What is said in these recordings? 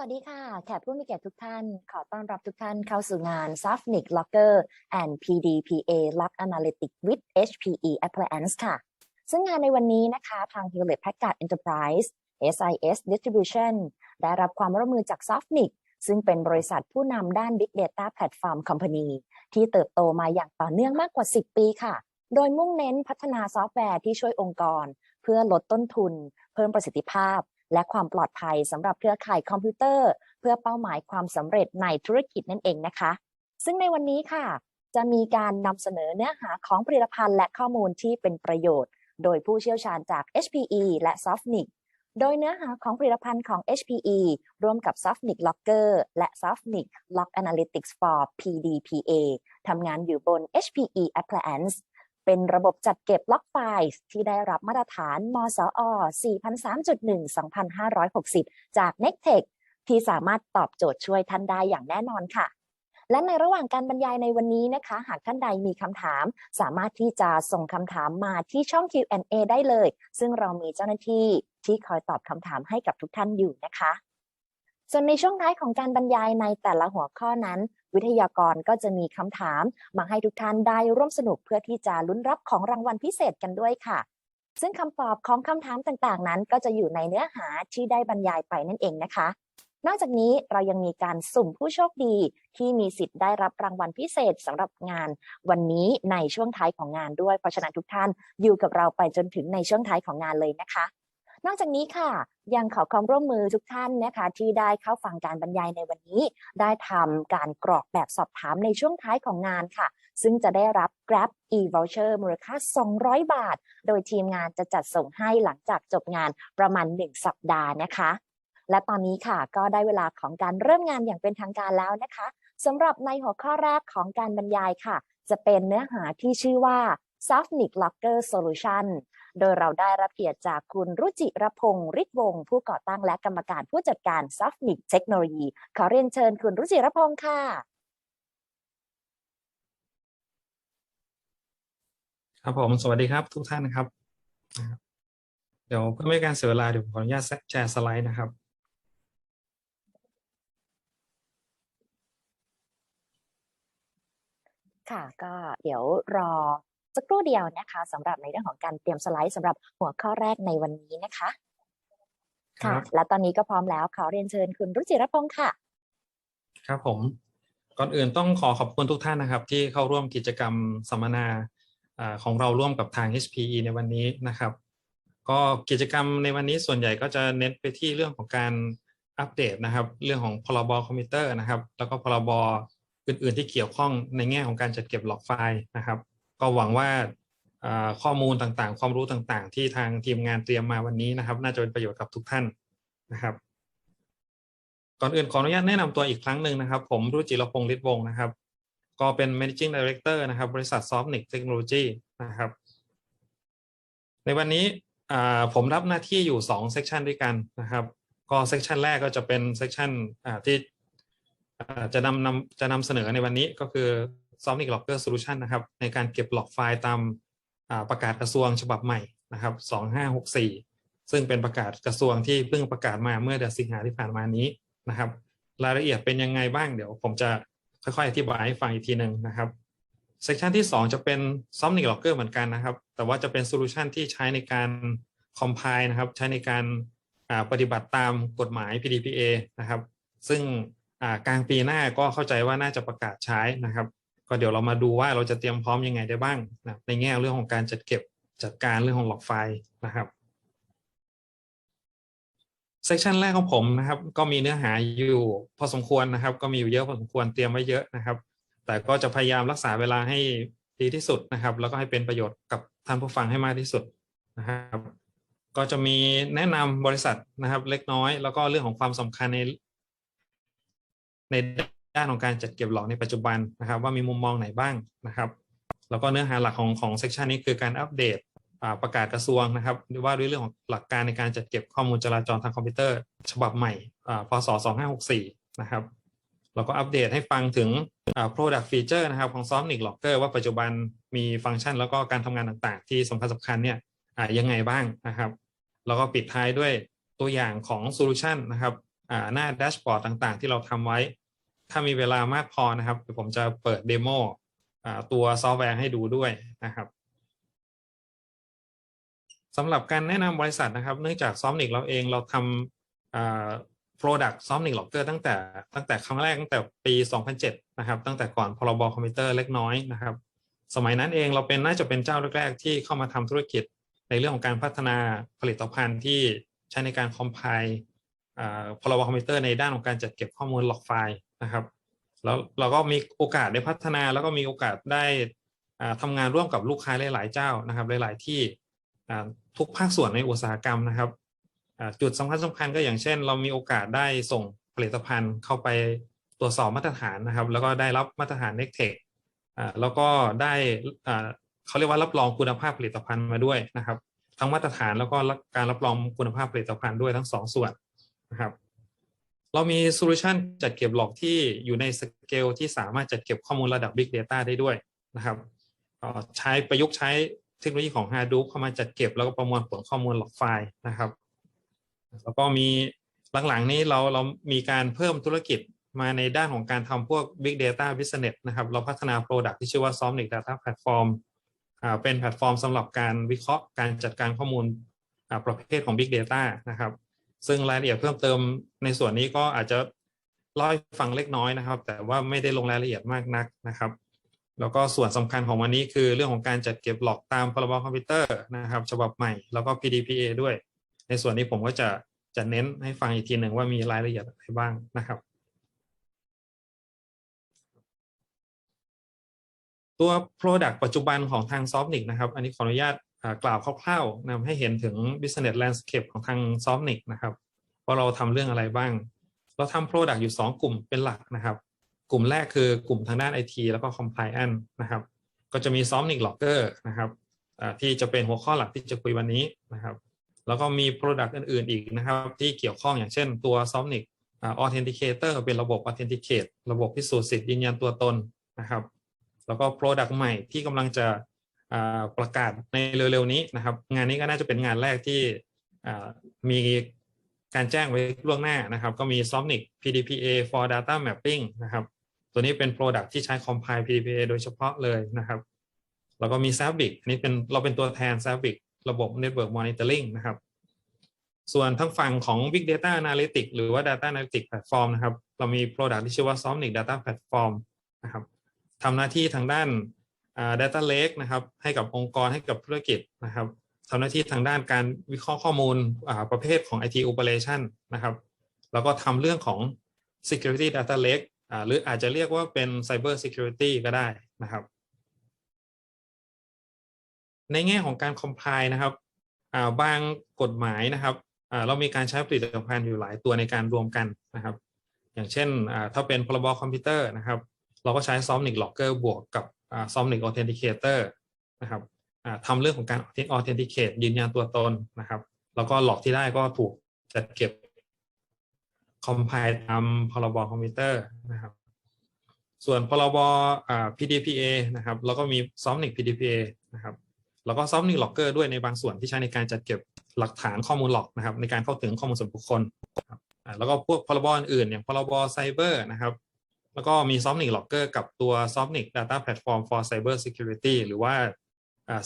วัสดีค่ะ แขกผู้มีเกียรติทุกท่าน ขอต้อนรับทุกท่านเข้าสู่งาน Safnic Locker and PDPA Lock Analytics with HPE Appliance ค่ะ ซึ่งงานในวันนี้นะคะทาง Hewlett Packard Enterprise SIS Distribution ได้รับความร่วมมือจาก Safnic ซึ่งเป็นบริษัทผู้นำด้าน Big Data Platform Company ที่เติบโตมาอย่างต่อเนื่องมากกว่า 10 ปีค่ะ โดยมุ่งเน้นพัฒนาซอฟต์แวร์ที่ช่วยองค์กร เพื่อลดต้นทุน เพิ่มประสิทธิภาพ และความปลอดภัยสำหรับเครือข่ายคอมพิวเตอร์ เพื่อเป้าหมายความสำเร็จในธุรกิจนั่นเองนะคะ ซึ่งในวันนี้ค่ะ จะมีการนำเสนอเนื้อหาของผลิตภัณฑ์และข้อมูลที่เป็นประโยชน์ โดยผู้เชี่ยวชาญจาก HPE และ Softnik โดยเนื้อหาของผลิตภัณฑ์ของ HPE ร่วมกับ Softnik Locker และ Softnik Lock Analytics for PDPA ทำงานอยู่บน HPE Appliance เป็นระบบจัดเก็บล็อกไฟล์ที่ได้รับมาตรฐาน มสอ 4003.1 2560 จาก n e c t e c h ที่สามารถตอบโจทย์ช่วยท่านได้อย่างแน่นอนค่ะ และในระหว่างการบรรยายในวันนี้นะคะ หากท่านใดมีคำถาม สามารถที่จะส่งคำถามมาที่ช่อง Q&A ได้เลย ซึ่งเรามีเจ้าหน้าที่ที่คอยตอบคำถามให้กับทุกท่านอยู่นะคะส่วนในช่วงท้ายของการบรรยายในแต่ละหัวข้อนั้น วิทยากรก็จะมีคำถามมาให้ทุกท่านได้ร่วมสนุกเพื่อที่จะลุ้นรับของรางวัลพิเศษกันด้วยค่ะ ซึ่งคำตอบของคำถามต่างๆ นั้น ก็จะอยู่ในเนื้อหาที่ได้บรรยายไปนั่นเองนะคะ นอกจากนี้เรายังมีการสุ่มผู้โชคดีที่มีสิทธิ์ได้รับรางวัลพิเศษสำหรับงาน วันนี้ในช่วงท้ายของงานด้วยเพราะฉะนั้นทุกท่านอยู่กับเราไปจนถึงในช่วงท้ายของงานเลยนะคะ นอกจากนี้ค่ะ ยังขอความร่วมมือทุกท่านนะคะ ที่ได้เข้าฟังการบรรยายในวันนี้ ได้ทำการกรอกแบบสอบถามในช่วงท้ายของงานค่ะ ซึ่งจะได้รับ Grab e-voucher มูลค่า 200 บาท โดยทีมงานจะจัดส่งให้หลังจากจบงานประมาณ 1 สัปดาห์นะคะ และตอนนี้ค่ะก็ได้เวลาของการเริ่มงานอย่างเป็นทางการแล้วนะคะสำหรับในหัวข้อแรกของการบรรยายค่ะ จะเป็นเนื้อหาที่ชื่อว่า Safnic Locker Solution โดยเราได้รับเกียรติจากคุณรุจิรพงศ์ฤทธิ์วงศ์ผู้ก่อตั้งและกรรมการผู้จัดการ Safnic Technology ขอเรียนเชิญคุณรุจิรพงศ์ค่ะ ครับผมสวัสดีครับทุกท่านนะครับนะครับ เดี๋ยวเพื่อไม่ให้การเสียเวลาเดี๋ยวผมขออนุญาตแชร์สไลด์นะครับค่ะก็เดี๋ยวรอ สักครู่เดียวนะคะสำหรับในเรื่องของการเตรียมสไลด์สำหรับหัวข้อแรกในวันนี้นะคะครัค่ะบและตอนนี้ก็พร้อมแล้วขอเรียนเชิญคุณรุจิรพงศ์ค่ะ ครับผมก่อนอื่นต้องขอขอบคุณทุกท่านนะครับ ที่เข้าร่วมกิจกรรมสัมมนาอ่าของเราร่วมกับทาง HPE ในวันนี้นะครับ ก็กิจกรรมในวันนี้ส่วนใหญ่ก็จะเน้นไปที่เรื่องของการอัปเดตนะครับ เรื่องของพรบคอมพิวเตอร์นะครับ แล้วก็พรบอื่น ๆ ที่เกี่ยวข้องในแง่ของการจัดเก็บล็อกไฟล์นะครับ ก็หวังว่าข้อมูลต่างๆ ความรู้ต่างๆ ที่ทางทีมงานเตรียมมาวันนี้นะครับ น่าจะเป็นประโยชน์กับทุกท่านนะครับ ก่อนอื่นขออนุญาตแนะนำตัวอีกครั้งหนึ่งนะครับ ผมรุจิรพงศ์ฤทธิ์วงศ์นะครับ ก็เป็น managing director นะครับ บริษัท Softnic Technology นะครับ ในวันนี้ผมรับหน้าที่อยู่2 section ด้วยกันนะครับ ก็ section แรกก็จะเป็น section ที่จะนำนำจะนำเสนอในวันนี้ก็คือ Sonic Locker Solution นะครับในการเก็บล็อกไฟล์ตามประกาศกระทรวงฉบับใหม่นะครับ 2564 ซึ่งเป็นประกาศกระทรวงที่เพิ่งประกาศมาเมื่อเดือนสิงหาที่ผ่านมานี้นะครับ รายละเอียดเป็นยังไงบ้างเดี๋ยวผมจะค่อยๆ อธิบายให้ฟังอีกทีหนึ่งนะครับเซสชันที่ 2 จะเป็น Sonic Locker เหมือนกันนะครับ แต่ว่าจะเป็นโซลูชันที่ใช้ในการ compile นะครับ ใช้ในการปฏิบัติตามกฎหมาย PDPA นะครับ ซึ่งกลางปีหน้าก็เข้าใจว่าน่าจะประกาศใช้นะครับ ก็เดี๋ยวเรามาดูว่าเราจะเตรียมพร้อมยังไงได้บ้างนะในแง่เรื่องของการจัดเก็บจัดการเรื่องของหลอกไฟล์นะครับเซสชันแรกของผมนะครับก็มีเนื้อหาอยู่พอสมควรนะครับ ก็มีอยู่เยอะพอสมควรเตรียมไว้เยอะนะครับ แต่ก็จะพยายามรักษาเวลาให้ดีที่สุดนะครับ แล้วก็ให้เป็นประโยชน์กับท่านผู้ฟังให้มากที่สุดนะครับ ก็จะมีแนะนำบริษัทนะครับ เล็กน้อย แล้วก็เรื่องของความสำคัญในใน ด้านของการจัดเก็บหลอกในปัจจุบันนะครับ ว่ามีมุมมองไหนบ้างนะครับ แล้วก็เนื้อหาหลักของของเซสชันนี้คือการอัปเดตประกาศกระทรวงนะครับหรือว่าด้วยเรื่องของหลักการในการจัดเก็บข้อมูลจราจรทางคอมพิวเตอร์ ฉบับใหม่อ่าพศ 2564 นะครับแล้วก็อัปเดตให้ฟังถึงอ่า product feature นะครับของ Sonic Locker ว่าปัจจุบันมีฟังก์ชัน แล้วก็การทำงานต่างๆ ที่สำคัญสำคัญเนี่ยอ่ายังไงบ้างนะครับ แล้วก็ปิดท้ายด้วยตัวอย่างของโซลูชันนะครับอ่าหน้าแดชบอร์ดต่างๆ ที่เราทำไว้ ถ้ามีเวลามากพอนะครับเดี๋ยวผมจะเปิดเดโม่ตัวซอฟต์แวร์ให้ดูด้วยนะครับสำหรับการแนะนำบริษัทนะครับ เนื่องจากซอมนิกเราเองเราทำอ่า Product s o m n i c Locker ตั้งแต่ตั้งแต่ครั้งแรกตั้งแต่ปี 2007 นะครับ ตั้งแต่ก่อนพรบคอมพิวเตอร์เล็กน้อยนะครับ สมัยนั้นเองเราเป็นน่าจะเป็นเจ้าแรกๆ ที่เข้ามาทำธุรกิจในเรื่องของการพัฒนาผลิตภัณฑ์ที่ใช้ในการคอมไพล์พรบคอมพิวเตอร์ในด้านของการจัดเก็บข้อมูลหลอกไฟล์ นะครับ แล้วเราก็มีโอกาสได้พัฒนาแล้วก็มีโอกาสได้ทำงานร่วมกับลูกค้าหลาย ๆ เจ้านะครับ หลาย ๆ ที่ทุกภาคส่วนในอุตสาหกรรมนะครับจุดสำคัญสำคัญก็อย่างเช่น เรามีโอกาสได้ส่งผลิตภัณฑ์เข้าไปตรวจสอบมาตรฐานนะครับ แล้วก็ได้รับมาตรฐาน n e c t e c แล้วก็ได้เขาเรียกว่ารับรองคุณภาพผลิตภัณฑ์มาด้วยนะครับ ทั้งมาตรฐานแล้วก็การรับรองคุณภาพผลิตภัณฑ์ด้วยทั้งสองส่วนนะครับ เรามีโซลูชันจัดเก็บหลอกที่อยู่ในสเกลที่สามารถจัดเก็บข้อมูลระดับ Big Data ได้ด้วยนะครับใช้ประยุกต์ใช้เทคโนโลยีของ Hadoop เข้ามาจัดเก็บแล้วก็ประมวลผลข้อมูลหลอกไฟล์นะครับ แล้วก็มีหลังๆนี้เราเรามีการเพิ่มธุรกิจมาในด้านของการทำพวก Big Data Business นะครับ เราพัฒนา Product ที่ชื่อว่า Somnic Data Platform เป็นแพลตฟอร์มสำหรับการวิเคราะห์การจัดการข้อมูลประเภทของ Big Data นะครับ ซึ่งรายละเอียดเพิ่มเติมในส่วนนี้ก็อาจจะเล่าให้ฟังเล็กน้อยนะครับ แต่ว่าไม่ได้ลงรายละเอียดมากนักนะครับ แล้วก็ส่วนสำคัญของวันนี้คือเรื่องของการจัดเก็บหลอกตามพรบคอมพิวเตอร์นะครับ ฉบับใหม่แล้วก็ PDPA ด้วย ในส่วนนี้ผมก็จะจะเน้นให้ฟังอีกทีหนึ่งว่ามีรายละเอียดอะไรบ้างนะครับตัว Product ปัจจุบันของทาง s o f t n i c นะครับ อันนี้ขออนุญาต กล่าวคร่าวๆนำให้เห็นถึง Business Landscape ของทาง s o f t n i c นะครับว่าเราทำเรื่องอะไรบ้าง เราทำ Product อยู่ 2 กลุ่มเป็นหลักนะครับ กลุ่มแรกคือกลุ่มทางด้าน IT แล้วก็ Compliance นะครับ ก็จะมี s o f t n i c Locker นะครับที่จะเป็นหัวข้อหลักที่จะคุยวันนี้นะครับ แล้วก็มี Product อื่นๆอีกนะครับ ที่เกี่ยวข้องอย่างเช่นตัว s o f t n i c Authenticator เป็นระบบ Authenticate ระบบพิสูจน์สิทธิ์ยืนยันตัวตนนะครับ แล้วก็ Product ใหม่ที่กำลังจะ ประกาศในเร็วๆนี้นะครับ งานนี้ก็น่าจะเป็นงานแรกที่มีการแจ้งไว้ล่วงหน้านะครับ ก็มี Somnic PDPA for Data Mapping นะครับ ตัวนี้เป็น Product ที่ใช้ Compile PDPA โดยเฉพาะเลยนะครับแล้วก็มี s a b i c อันนี้เป็นเราเป็นตัวแทน s a b i c ระบบ Network Monitoring นะครับ ส่วนทางฝั่งของ Big Data Analytics หรือว่า Data Analytics Platform นะครับ เรามี Product ที่ชื่อว่า Somnic Data Platform นะครับทำหน้าที่ทางด้าน Data Lake นะครับให้กับองค์กรให้กับธุรกิจนะครับทำหน้าที่ทางด้านการวิเคราะห์ข้อมูลประเภทของ IT Operation นะครับแล้วก็ทำเรื่องของ Security Data Lake หรืออาจจะเรียกว่าเป็น Cyber Security ก็ได้นะครับ ในแง่ของการ compile นะครับบางกฎหมายนะครับเรามีการใช้ผลิตภัณฑ์อยู่หลายตัวในการรวมกันนะครับ อย่างเช่นถ้าเป็นพรบคอมพิวเตอร์นะครับ เราก็ใช้ Somnic Locker บวกกับ Somnic Authenticator นะครับทำเรื่องของการ Authenticate ยืนยันตัวตนนะครับ แล้วก็หลอกที่ได้ก็ถูกจัดเก็บ compile ตามพรบคอมพิวเตอร์นะครับ ส่วนพรบ PDPA นะครับ แล้วก็มี Somnic PDPA นะครับ แล้วก็ Somnic Locker ด้วยในบางส่วนที่ใช้ในการจัดเก็บหลักฐานข้อมูลหลอกนะครับ ในการเข้าถึงข้อมูลส่วนบุคคล แล้วก็พวกพรบอื่นอย่างพรบไซเบอร์นะครับ แล้วก็มี Somnic Locker กับตัว Somnic Data Platform for Cyber Security หรือว่า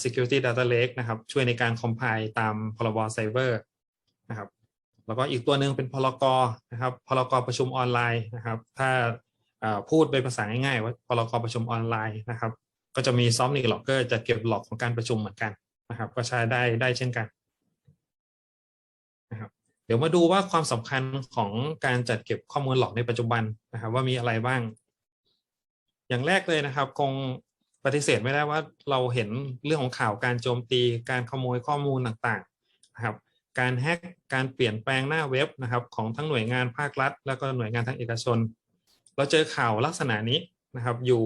Security Data Lake นะครับ ช่วยในการ compile ตามพรบไซเบอร์นะครับ แล้วก็อีกตัวหนึ่งเป็นพรกนะครับพรกประชุมออนไลน์นะครับ ถ้าพูดเป็นภาษาง่ายๆว่าพรกประชุมออนไลน์นะครับ ก็จะมี Somnic Locker จะเก็บหลอกของการประชุมเหมือนกันนะครับ ก็ใช้ได้ได้เช่นกัน ดี๋ยวมาดูว่าความสำคัญของการจัดเก็บข้อมูลหลอกในปัจจุบันนะครับ ว่ามีอะไรบ้าง อย่างแรกเลยนะครับ คงปฏิเสธไม่ได้ว่าเราเห็นเรื่องของข่าวการโจมตี การขโมยข้อมูลต่างๆนะครับ การแฮกการเปลี่ยนแปลงหน้าเว็บนะครับ ของทั้งหน่วยงานภาครัฐ แล้วก็หน่วยงานทางเอกชน เราเจอข่าวลักษณะนี้นะครับ อยู่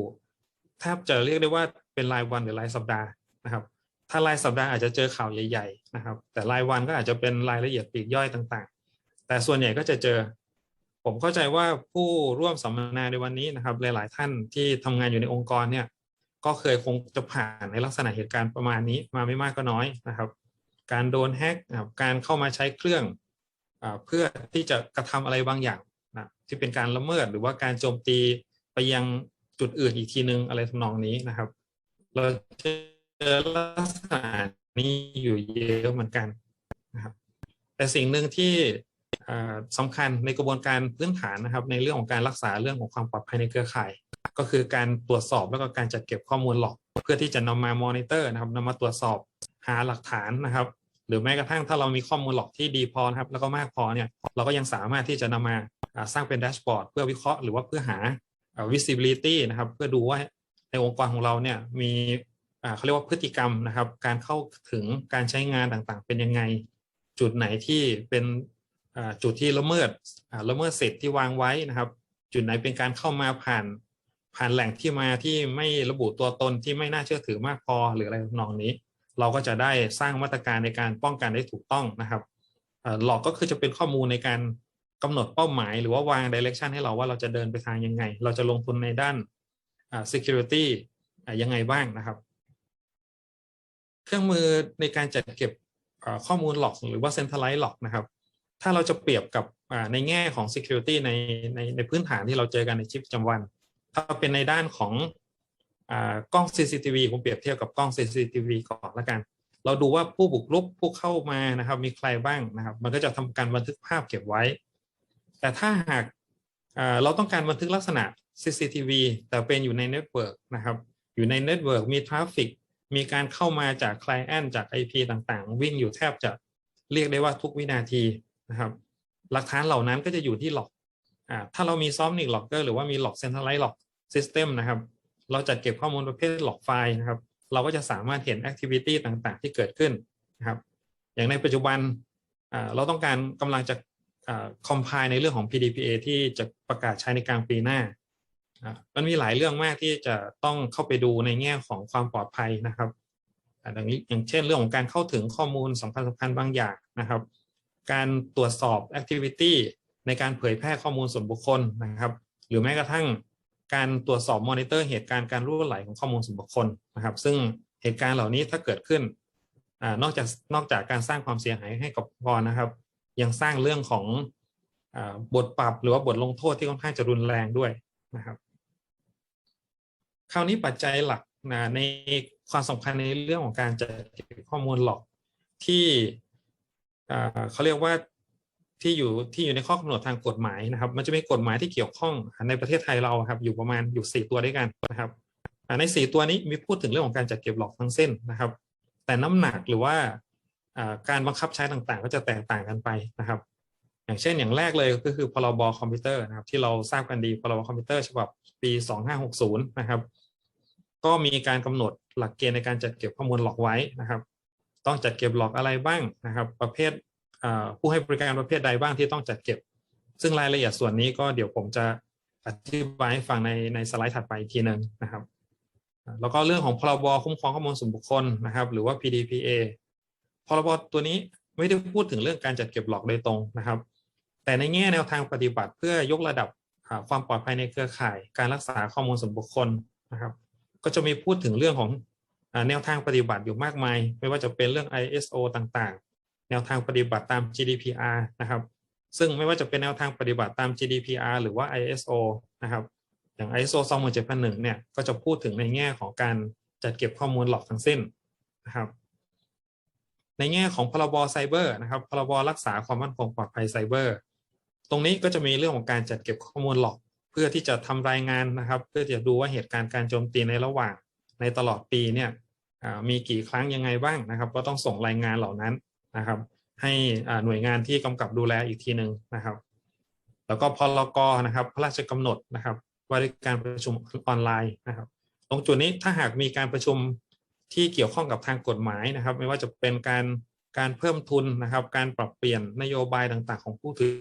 แทบจะเรียกได้ว่าเป็นรายวันหรือรายสัปดาห์นะครับ ถ้ารายสัปดาห์อาจจะเจอข่าวใหญ่ ๆ นะครับ แต่รายวันก็อาจจะเป็นรายละเอียดปลีกย่อยต่างๆ แต่ส่วนใหญ่ก็จะเจอ ผมเข้าใจว่าผู้ร่วมสัมมนาในวันนี้นะครับ หลาย ๆ ท่านที่ทำงานอยู่ในองค์กรเนี่ย ก็เคยคงจะผ่านในลักษณะเหตุการณ์ประมาณนี้มาไม่มากก็น้อยนะครับ การโดนแฮกนะครับการเข้ามาใช้เครื่องอเพื่อที่จะกระทำอะไรบางอย่างนะที่เป็นการละเมิดหรือว่าการโจมตีไปยังจุดอื่นอีกทีนึงอะไรทำนองนี้นะครับ เรา เจอลักษณะนี้อยู่เยอะเหมือนกันนะครับ แต่สิ่งหนึ่งที่อ่าสำคัญในกระบวนการพื้นฐานนะครับ ในเรื่องของการรักษาเรื่องของความปลอดภัยในเครือข่าย ก็คือการตรวจสอบแล้วก็การจัดเก็บข้อมูลหลอก เพื่อที่จะนำมามอนิเตอร์นะครับนำมาตรวจสอบหาหลักฐานนะครับ หรือแม้กระทั่งถ้าเรามีข้อมูลหลอกที่ดีพอนะครับ แล้วก็มากพอเนี่ยเราก็ยังสามารถที่จะนำมาอ่าสร้างเป็นแดชบอร์ดเพื่อวิเคราะห์หรือว่าเพื่อหา visibility นะครับ เพื่อดูว่าในองค์กรของเราเนี่ยมี เขาเรียกว่าพฤติกรรมนะครับ การเข้าถึงการใช้งานต่างๆ เป็นยังไง จุดไหนที่เป็นจุดที่ละเมิดละเมิดสิทธิ์ที่วางไว้นะครับ จุดไหนเป็นการเข้ามาผ่านผ่านแหล่งที่มาที่ไม่ระบุตัวตนที่ไม่น่าเชื่อถือมากพอหรืออะไรนองนี้ เราก็จะได้สร้างมาตรการในการป้องกันได้ถูกต้องนะครับหลอกก็คือจะเป็นข้อมูลในการกำหนดเป้าหมายหรือว่าวางดิเรกชันให้เราว่าเราจะเดินไปทางยังไง เราจะลงทุนในด้าน security ยังไงบ้างนะครับ เครื่องมือในการจัดเก็บข้อมูลหลอกหรือว่า centralized หลอกนะครับ ถ้าเราจะเปรียบกับในแง่ของ security ในในในพื้นฐานที่เราเจอกันในชีวิตประจำวัน ถ้าเป็นในด้านของอกล้อง CCTV ผมเปรียบเทียบกับกล้อง CCTV ก่อนละกัน เราดูว่าผู้บุกรุกผู้เข้ามานะครับ มีใครบ้างนะครับ มันก็จะทำการบันทึกภาพเก็บไว้ แต่ถ้าหากเราต้องการบันทึกลักษณะ CCTV แต่เป็นอยู่ในเน็ตเวิร์กนะครับ อยู่ในเน็ตเวิร์กมีทราฟฟิก มีการเข้ามาจาก Client จาก IP ต่างๆ วิ่งอยู่แทบจะเรียกได้ว่าทุกวินาทีนะครับ หลักฐานเหล่านั้นก็จะอยู่ที่หลอกอ่าถ้าเรามีซอมนิกล็อกเกอร์หรือว่ามีหลอกเซนทรัลไลท์หลอกซิสเต็มนะครับ เราจัดเก็บข้อมูลประเภทหลอกไฟล์นะครับ เราก็จะสามารถเห็นแอคทิวิตี้ต่างๆ ที่เกิดขึ้นนะครับ อย่างในปัจจุบันเราต้องการกำลังจะคอมไพล์ในเรื่องของ PDPA ที่จะประกาศใช้ในกลางปีหน้า มันมีหลายเรื่องมากที่จะต้องเข้าไปดูในแง่ของความปลอดภัยนะครับอย่างนี้อย่างเช่นเรื่องของการเข้าถึงข้อมูลสำคัญสำคัญบางอย่างนะครับ การตรวจสอบ Activity ในการเผยแพร่ข้อมูลส่วนบุคคลนะครับ หรือแม้กระทั่งการตรวจสอบมอนิเตอร์เหตุการณ์การรั่วไหลของข้อมูลส่วนบุคคลนะครับ ซึ่งเหตุการณ์เหล่านี้ถ้าเกิดขึ้นอนอกจากนอกจากการสร้างความเสียหายให้กับองค์กรนะครับ ยังสร้างเรื่องของอบทปรับหรือว่าบทลงโทษที่ค่อนข้างจะรุนแรงด้วยนะครับ คราวนี้ปัจจัยหลักนะในความสำคัญในเรื่องของการจัดเก็บข้อมูลหลอกที่เขาเรียกว่าที่อยู่ที่อยู่ในข้อกำหนดทางกฎหมายนะครับ มันจะมีกฎหมายที่เกี่ยวข้องในประเทศไทยเราครับ อยู่ประมาณอยู่สี่ตัวด้วยกันนะครับในสี่ตัวนี้มีพูดถึงเรื่องของการจัดเก็บหลอกทั้งเส้นนะครับ แต่น้ำหนักหรือว่าการบังคับใช้ต่างๆ ก็จะแตกต่างกันไปนะครับ อย่างเช่นอย่างแรกเลยก็คือพรบคอมพิวเตอร์นะครับที่เราทราบกันดีพรบคอมพิวเตอร์ฉบับปี 2560 นะครับ ก็มีการกำหนดหลักเกณฑ์ในการจัดเก็บข้อมูลหลอกไว้นะครับ ต้องจัดเก็บหลอกอะไรบ้างนะครับ ประเภทผู้ให้บริการประเภทใดบ้างที่ต้องจัดเก็บ ซึ่งรายละเอียดส่วนนี้ก็เดี๋ยวผมจะอธิบายให้ฟังในในสไลด์ถัดไปอีกทีหนึ่งนะครับ แล้วก็เรื่องของพรบคุ้มครองข้อมูลส่วนบุคคลนะครับ หรือว่า PDPA พรบตัวนี้ไม่ได้พูดถึงเรื่องการจัดเก็บหลอกโดยตรงนะครับ แต่ในแง่แนวทางปฏิบัติเพื่อยกระดับความปลอดภัยในเครือข่าย การรักษาข้อมูลส่วนบุคคลนะครับ ก็จะมีพูดถึงเรื่องของแนวทางปฏิบัติอยู่มากมาย ไม่ว่าจะเป็นเรื่อง ISO ต่างๆ แนวทางปฏิบัติตาม GDPR นะครับ ซึ่งไม่ว่าจะเป็นแนวทางปฏิบัติตาม GDPR หรือว่า ISO นะครับ อย่าง ISO 27001เนี่ย ก็จะพูดถึงในแง่ของการจัดเก็บข้อมูลหลอกทั้งสิ้นนะครับ ในแง่ของพรบไซเบอร์นะครับ พรบรักษาความมั่นคงปลอดภัยไซเบอร์ ตรงนี้ก็จะมีเรื่องของการจัดเก็บข้อมูลหลอกเพื่อที่จะทำรายงานนะครับ เพื่อจะดูว่าเหตุการณ์การโจมตีในระหว่างในตลอดปีเนี่ยมีกี่ครั้งยังไงบ้างนะครับ ก็ต้องส่งรายงานเหล่านั้นนะครับ ให้หน่วยงานที่กำกับดูแลอีกทีหนึ่งนะครับ แล้วก็พลกนะครับพระราชกำหนดนะครับว่าด้วยการประชุมออนไลน์นะครับ ตรงจุดนี้ถ้าหากมีการประชุมที่เกี่ยวข้องกับทางกฎหมายนะครับ ไม่ว่าจะเป็นการการเพิ่มทุนนะครับ การปรับเปลี่ยนนโยบายต่างๆ ของผู้ถือ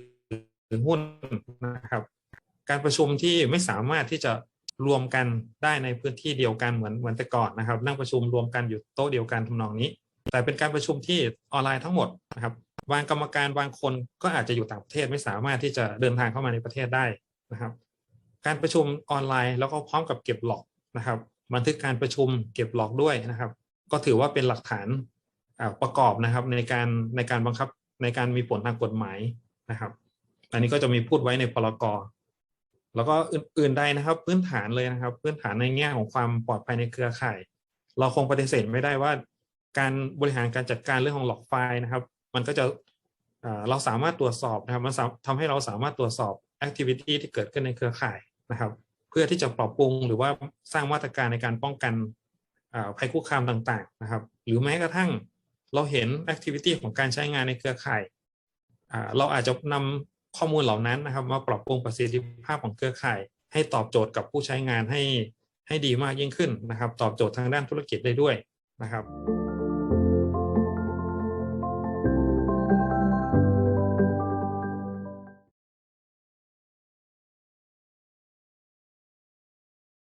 หุ้นนะครับ การประชุมที่ไม่สามารถที่จะรวมกันได้ในพื้นที่เดียวกันเหมือนเหมือนแต่ก่อนนะครับ นั่งประชุมรวมกันอยู่โต๊ะเดียวกันทำนองนี้ แต่เป็นการประชุมที่ออนไลน์ทั้งหมดนะครับบางกรรมการบางคนก็อาจจะอยู่ต่างประเทศไม่สามารถที่จะเดินทางเข้ามาในประเทศได้นะครับ การประชุมออนไลน์แล้วก็พร้อมกับเก็บหลอกนะครับ บันทึกการประชุมเก็บหลอกด้วยนะครับ ก็ถือว่าเป็นหลักฐานประกอบนะครับในการในการบังคับในการมีผลทางกฎหมายนะครับ อันนี้ก็จะมีพูดไว้ในพรกแล้วก็อื่นๆใดนะครับ พื้นฐานเลยนะครับ พื้นฐานในแง่ของความปลอดภัยในเครือข่าย เราคงปฏิเสธไม่ได้ว่า การบริหารการจัดการเรื่องของหลอกไฟล์นะครับ มันก็จะเราสามารถตรวจสอบนะครับมันสามทำให้เราสามารถตรวจสอบ activity ที่เกิดขึ้นในเครือข่ายนะครับ เพื่อที่จะปรับปรุงหรือว่าสร้างมาตรการในการป้องกันภัยคุกคามต่างๆนะครับ หรือแม้กระทั่งเราเห็น activity ของการใช้งานในเครือข่ายเราอาจจะนำ ข้อมูลเหล่านั้นนะครับมาปรับปรุงประสิทธิภาพของเครือข่าย ให้ตอบโจทย์กับผู้ใช้งานให้ให้ดีมากยิ่งขึ้นนะครับ ตอบโจทย์ทางด้านธุรกิจได้ด้วยนะครับ